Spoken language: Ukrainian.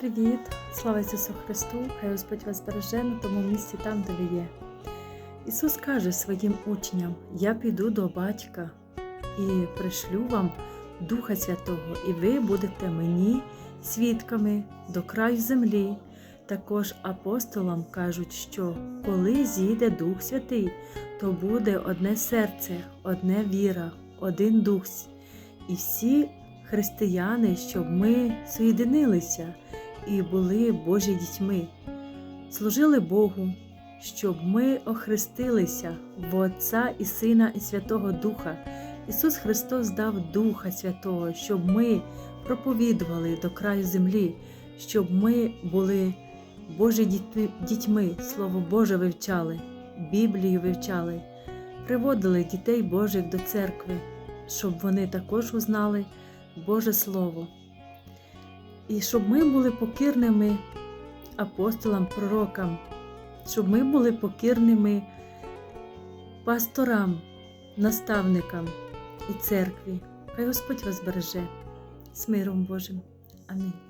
Привіт! Слава Ісусу Христу! Хай Господь вас береже на тому місці там, де ви є. Ісус каже своїм учням: Я піду до батька і пришлю вам Духа Святого, і ви будете мені свідками до краю землі. Також апостолам кажуть, що коли зійде Дух Святий, то буде одне серце, одне віра, один дух. І всі християни, щоб ми соєдинилися і були Божі дітьми, служили Богу, щоб ми охрестилися в Отця і Сина і Святого Духа. Ісус Христос дав Духа Святого, щоб ми проповідували до краю землі, щоб ми були Божі дітьми, Слово Боже вивчали, Біблію вивчали, приводили дітей Божих до церкви, щоб вони також узнали Боже Слово. І щоб ми були покірними апостолам, пророкам, щоб ми були покірними пасторам, наставникам і церкві. Хай Господь вас береже з миром Божим. Амінь.